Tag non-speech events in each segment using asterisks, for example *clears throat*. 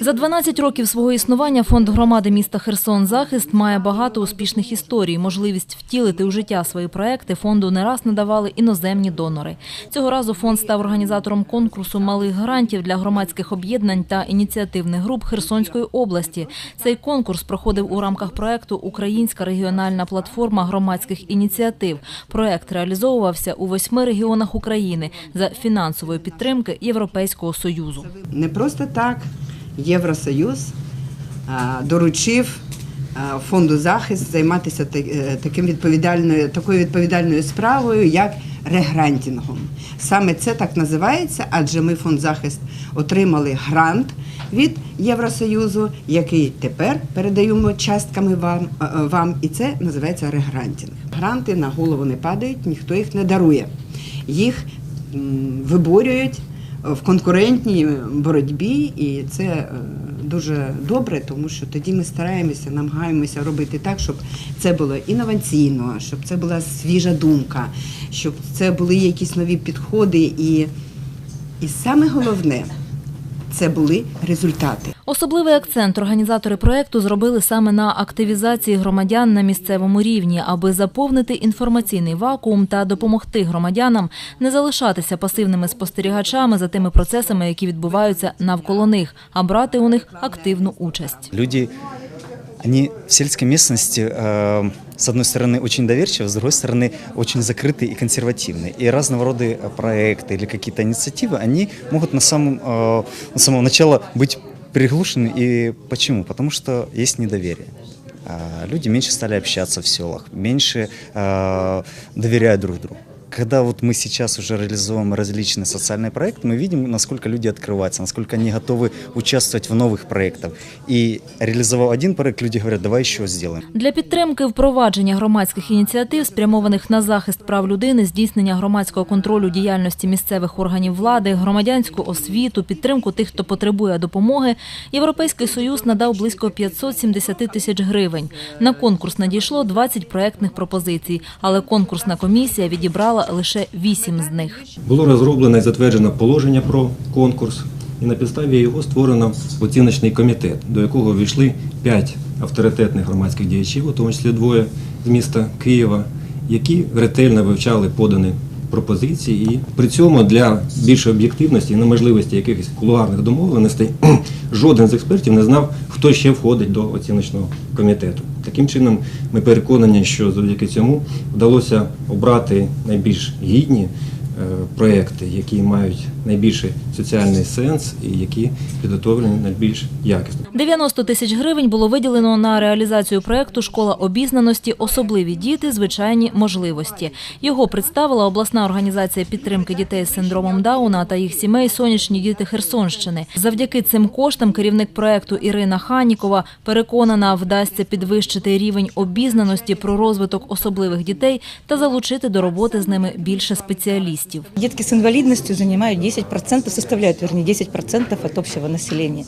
За 12 років свого існування фонд громади міста Херсон Захист має багато успішних історій. Можливість втілити у життя свої проекти фонду не раз надавали іноземні донори. Цього разу фонд став організатором конкурсу малих грантів для громадських об'єднань та ініціативних груп Херсонської області. Цей конкурс проходив у рамках проекту Українська регіональна платформа громадських ініціатив. Проект реалізовувався у восьми регіонах України за фінансової підтримки Європейського союзу. Не просто так Євросоюз доручив фонду захист займатися е, таким відповідальною, такою відповідальною справою, як регрантінгом. Саме це так називається, адже ми фонд захист отримали грант від Євросоюзу, який тепер передаємо частками вам, е, е, вам і це називається регрантінг. Гранти на голову не падають, ніхто їх не дарує. Їх виборюють в конкурентній боротьбі, і це е, дуже добре, тому що тоді ми стараємося, намагаємося робити так, щоб це було інноваційно, щоб це була свіжа думка, щоб це були якісь нові підходи, і, і саме головне це були результати. Особливий акцент організатори проекту зробили саме на активізації громадян на місцевому рівні, аби заповнити інформаційний вакуум та допомогти громадянам не залишатися пасивними спостерігачами за тими процесами, які відбуваються навколо них, а брати у них активну участь. Люди, они в сельской местности, э, с одной стороны, очень доверчивы, с другой стороны, очень закрытые и консервативные. И разного рода э, проекты или какие-то инициативы, они могут на самом, э, на самого начала быть приглушены. И почему? Потому что есть недоверие. А, Люди меньше стали общаться в селах, меньше э, доверяют друг другу. Когда вот мы сейчас уже реализуем различные социальные проекты, мы видим, насколько люди открываются, насколько они готовы участвовать в новых проектах. И реализовав один проект, люди говорят, давай еще сделаем. Для підтримки впровадження громадських ініціатив, спрямованих на захист прав людини, здійснення громадського контролю діяльності місцевих органів влади, громадянську освіту, підтримку тих, хто потребує допомоги, Європейський Союз надав близько 570 тисяч гривень. На конкурс надійшло 20 проектних пропозицій, але конкурсна комісія відібрала лише 8 з них. Було розроблено і затверджено положення про конкурс, і на підставі його створено оціночний комітет, до якого війшли п'ять авторитетних громадських діячів, у тому числі двоє з міста Києва, які ретельно вивчали подані пропозиції. І при цьому для більшої об'єктивності і неможливості якихось кулуарних домовленостей *clears throat* жоден з експертів не знав, хто ще входить до оціночного комітету. Таким чином, ми переконані, що завдяки цьому вдалося обрати найбільш гідні е, проекти, які мають найбільший соціальний сенс і які підготовлені найбільш якісно. 90 тисяч гривень було виділено на реалізацію проекту Школа обізнаності особливі діти, звичайні можливості. Його представила обласна організація підтримки дітей з синдромом Дауна та їх сімей Сонячні діти Херсонщини. Завдяки цим коштам керівник проекту Ірина Ханікова переконана, вдасться підвищити рівень обізнаності про розвиток особливих дітей та залучити до роботи з ними більше спеціалістів. Детки с инвалидностью занимают 10%, составляют, вернее, 10% от общего населения.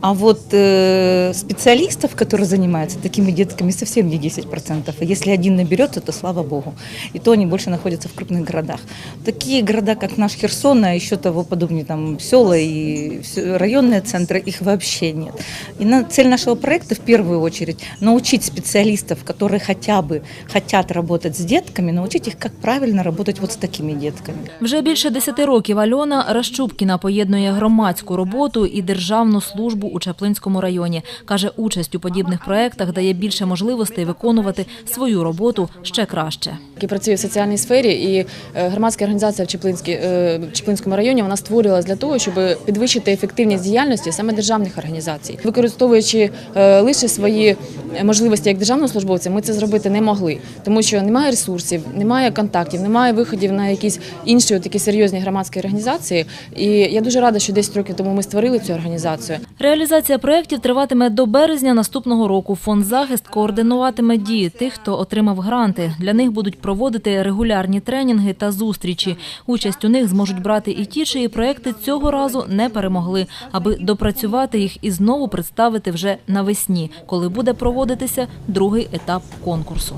А вот э, специалистов, которые занимаются такими детками, совсем не 10%. И если один наберется, то слава богу. И то они больше находятся в крупных городах. Такие города, как наш Херсон, а еще того подобные там села и районные центры, их вообще нет. И на, цель нашего проекта в первую очередь научить специалистов, которые хотя бы хотят работать с детками, научить их, как правильно работать вот с такими детками. Вже більше 10 років Альона Ращупкіна поєднує громадську роботу і державну службу у Чаплинському районі. Каже, участь у подібних проєктах дає більше можливостей виконувати свою роботу ще краще. який працює в соціальній сфері, і е, громадська організація в е, Чеплинському районі вона створювалась для того, щоб підвищити ефективність діяльності саме державних організацій, використовуючи е, лише свої можливості як державного службовця, ми це зробити не могли, тому що немає ресурсів, немає контактів, немає виходів на якісь інші такі серйозні громадські організації. І я дуже рада, що 10 років тому ми створили цю організацію. Реалізація проєктів триватиме до березня наступного року. Фонд захист координуватиме дії тих, хто отримав гранти. Для них будуть проводити регулярні тренінги та зустрічі. Участь у них зможуть брати і ті, чиї проєкти цього разу не перемогли, аби допрацювати їх і знову представити вже навесні, коли буде проводитися другий етап конкурсу.